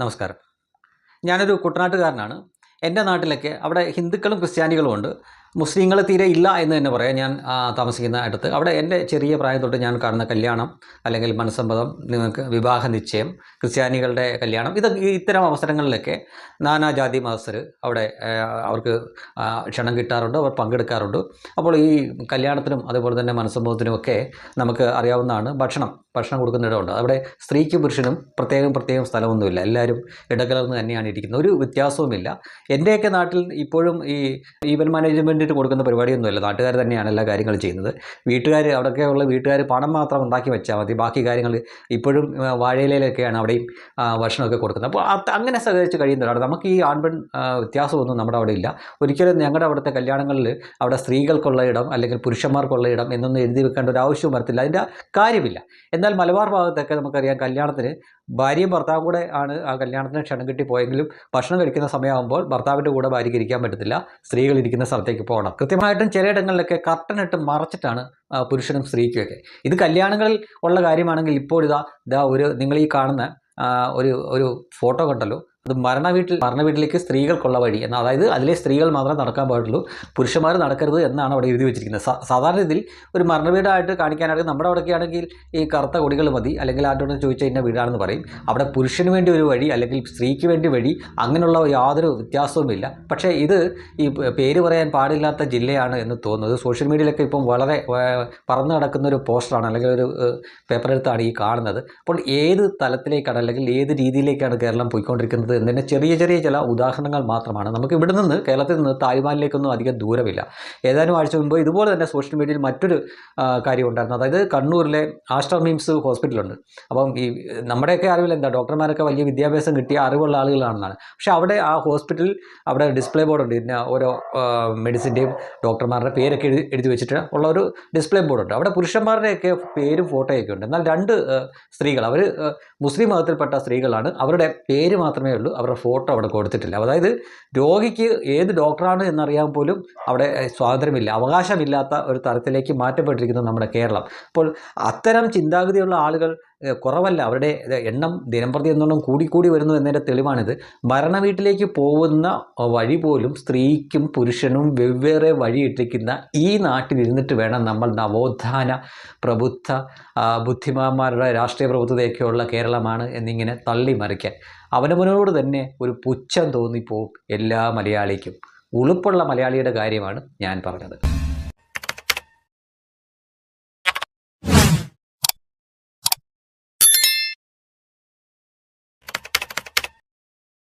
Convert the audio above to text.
നമസ്കാരം. ഞാനൊരു കുട്ടനാട്ടുകാരനാണ്. എന്റെ നാട്ടിലൊക്കെ അവിടെ ഹിന്ദുക്കളും ക്രിസ്ത്യാനികളും ഉണ്ട്. മുസ്ലിങ്ങൾ തീരെ ഇല്ല എന്ന് തന്നെ പറയാം. ഞാൻ താമസിക്കുന്ന അടുത്ത്. അവിടെ എന്റെ ചെറിയ പ്രായം തൊട്ട് ഞാൻ കാണുന്ന കല്യാണം അല്ലെങ്കിൽ മനസ്സമ്മതം നിങ്ങൾക്ക് വിവാഹ നിശ്ചയം ക്രിസ്ത്യാനികളുടെ കല്യാണം ഇത് ഇത്തരം അവസരങ്ങളിലൊക്കെ നാനാജാതി മതസ്ഥർ അവിടെ അവർക്ക് ക്ഷണം കിട്ടാറുണ്ട് അവർ പങ്കെടുക്കാറുണ്ട്. അപ്പോൾ ഈ കല്യാണത്തിനും അതുപോലെ തന്നെ മനസ്സമ്മതത്തിനും ഒക്കെ നമുക്ക് അറിയാവുന്നതാണ് ഭക്ഷണം. ഭക്ഷണം കൊടുക്കുന്നിടമുണ്ട് അവിടെ സ്ത്രീക്ക് പുരുഷനും പ്രത്യേകം പ്രത്യേകം സ്ഥലമൊന്നുമില്ല. എല്ലാവരും ഇടകലർന്ന് തന്നെയാണ് ഇരിക്കുന്നത്. ഒരു വ്യത്യാസവുമില്ല. എന്റെയൊക്കെ നാട്ടിൽ ഇപ്പോഴും ഈ ഈവന്റ് മാനേജ്മെന്റിന് കൊടുക്കുന്ന പരിപാടിയൊന്നുമില്ല. നാട്ടുകാർ തന്നെയാണ് എല്ലാ കാര്യങ്ങളും ചെയ്യുന്നത്. വീട്ടുകാർ അവിടെയൊക്കെയുള്ള വീട്ടുകാർ പണം മാത്രം ഉണ്ടാക്കി വെച്ചാൽ മതി. ബാക്കി കാര്യങ്ങൾ ഇപ്പോഴും വാഴയിലൊക്കെയാണ് അവിടെയും ഭക്ഷണമൊക്കെ കൊടുക്കുന്നത്. അപ്പോൾ അങ്ങനെ സഹകരിച്ച് കഴിയുന്നവരാണ്. നമുക്ക് ഈ ആൺപെൺ വ്യത്യാസമൊന്നും നമ്മുടെ അവിടെ ഇല്ല. ഒരിക്കലും ഞങ്ങളുടെ അവിടുത്തെ കല്യാണങ്ങളിൽ അവിടെ സ്ത്രീകൾക്കുള്ള ഇടം അല്ലെങ്കിൽ പുരുഷന്മാർക്കുള്ള ഇടം എന്നൊന്നും എഴുതി വെക്കേണ്ട ഒരു ആവശ്യവും വരത്തില്ല. അതിന്റെ കാര്യമില്ല. എന്നാൽ മലബാർ ഭാഗത്തൊക്കെ നമുക്കറിയാം കല്യാണത്തിന് ഭാര്യയും ഭർത്താവും കൂടെ ആണ് ആ കല്യാണത്തിന് ക്ഷണം കിട്ടി പോയെങ്കിലും ഭക്ഷണം കഴിക്കുന്ന സമയമാകുമ്പോൾ ഭർത്താവിന്റെ കൂടെ ഭാര്യയ്ക്ക് ഇരിക്കാൻ പറ്റത്തില്ല. സ്ത്രീകൾ ഇരിക്കുന്ന സ്ഥലത്തേക്ക് പോകണം കൃത്യമായിട്ടും ചിലയിടങ്ങളിലൊക്കെ കർട്ടനിട്ട് മറച്ചിട്ടാണ് പുരുഷനും സ്ത്രീക്കുമൊക്കെ. ഇത് കല്യാണങ്ങളിൽ ഉള്ള കാര്യമാണെങ്കിൽ ഇപ്പോൾ ഇതാ ഇതാ ഒരു നിങ്ങൾ ഈ കാണുന്ന ഒരു ഒരു ഫോട്ടോ കണ്ടല്ലോ അത് മരണ വീട്ടിൽ മരണ വീട്ടിലേക്ക് സ്ത്രീകൾക്കുള്ള വഴി എന്ന അതായത് അതിലെ സ്ത്രീകൾ മാത്രം നടക്കാൻ പാടുള്ളൂ പുരുഷന്മാർ നടക്കരുത് എന്നാണ് അവിടെ എഴുതി വെച്ചിരിക്കുന്നത്. സാധാരണ ഇതിൽ ഒരു മരണ വീടായിട്ട് കാണിക്കാനായിട്ട് നമ്മുടെ അവിടെയൊക്കെ ഈ കറുത്ത കൊടികൾ മതി അല്ലെങ്കിൽ ആരോട് ചോദിച്ചാൽ ഇന്ന വീടാണെന്ന് പറയും. അവിടെ പുരുഷന് വേണ്ടി ഒരു വഴി അല്ലെങ്കിൽ സ്ത്രീക്ക് വേണ്ടി വഴി അങ്ങനെയുള്ള യാതൊരു വ്യത്യാസവുമില്ല. പക്ഷേ ഇത് ഈ പേര് പറയാൻ പാടില്ലാത്ത ജില്ലയാണ് എന്ന് തോന്നുന്നത്. സോഷ്യൽ മീഡിയയിലൊക്കെ ഇപ്പം വളരെ പറന്ന് നടക്കുന്ന ഒരു പോസ്റ്ററാണ് അല്ലെങ്കിൽ ഒരു പേപ്പറെടുത്താണ് ഈ കാണുന്നത്. അപ്പോൾ ഏത് തലത്തിലേക്കാണ് അല്ലെങ്കിൽ ഏത് രീതിയിലേക്കാണ് കേരളം പോയിക്കൊണ്ടിരിക്കുന്നത് എന്നതിന്റെ ചെറിയ ചെറിയ ചില ഉദാഹരണങ്ങൾ മാത്രമാണ്. നമുക്ക് ഇവിടെ നിന്ന് കേരളത്തിൽ നിന്ന് തായ്വാനിലേക്കൊന്നും അധികം ദൂരമില്ല. ഏതാനും ആഴ്ച മുമ്പ് ഇതുപോലെ തന്നെ സോഷ്യൽ മീഡിയയിൽ മറ്റൊരു കാര്യം ഉണ്ടായിരുന്നു. അതായത് കണ്ണൂരിലെ ആസ്റ്റർ മീംസ് ഹോസ്പിറ്റലുണ്ട്. അപ്പം ഈ നമ്മുടെയൊക്കെ അറിവിൽ എന്താ? ഡോക്ടർമാരൊക്കെ വലിയ വിദ്യാഭ്യാസം കിട്ടിയ അറിവുള്ള ആളുകളാണെന്നാണ്. പക്ഷേ അവിടെ ആ ഹോസ്പിറ്റലിൽ അവിടെ ഡിസ്പ്ലേ ബോർഡ് ഉണ്ട് ഇതിന് ഓരോ മെഡിസിന്റെയും ഡോക്ടർമാരുടെ പേരൊക്കെ എഴുതി വെച്ചിട്ട് ഉള്ള ഒരു ഡിസ്പ്ലേ ബോർഡ് ഉണ്ട് അവിടെ പുരുഷന്മാരുടെയൊക്കെ പേരും ഫോട്ടോയൊക്കെ ഉണ്ട്. എന്നാൽ രണ്ട് സ്ത്രീകൾ. അവർ മുസ്ലിം മതത്തിൽപ്പെട്ട സ്ത്രീകളാണ്. അവരുടെ പേര് മാത്രമേ ഉള്ളൂ. അവരുടെ ഫോട്ടോ അവിടെ കൊടുത്തിട്ടില്ല. അതായത് രോഗിക്ക് ഏത് ഡോക്ടറാണ് എന്നറിയാൻ പോലും അവിടെ സ്വാതന്ത്ര്യമില്ല. അവകാശമില്ലാത്ത ഒരു തരത്തിലേക്ക് മാറ്റപ്പെട്ടിരിക്കുന്നു നമ്മുടെ കേരളം. അപ്പോൾ അത്തരം ചിന്താഗതിയുള്ള ആളുകൾ കുറവല്ല. അവരുടെ എണ്ണം ദിനംപ്രതി എന്നോണം കൂടിക്കൂടി വരുന്നു എന്നതിന്റെ തെളിവാണിത്. മരണ വീട്ടിലേക്ക് പോകുന്ന വഴി പോലും സ്ത്രീക്കും പുരുഷനും വെവ്വേറെ വഴിയിട്ടിരിക്കുന്ന ഈ നാട്ടിൽ ഇരുന്നിട്ട് വേണം നമ്മൾ നവോത്ഥാന പ്രബുദ്ധ ബുദ്ധിമാന്മാരുടെ രാഷ്ട്രീയ പ്രബുദ്ധതയൊക്കെയുള്ള കേരളമാണ് എന്നിങ്ങനെ തള്ളി മറിക്കാൻ അവനവനോട് തന്നെ ഒരു പുച്ഛം തോന്നിപ്പോവും എല്ലാ മലയാളിക്കും. ഉളുപ്പുള്ള മലയാളിയുടെ കാര്യമാണ് ഞാൻ പറഞ്ഞത്.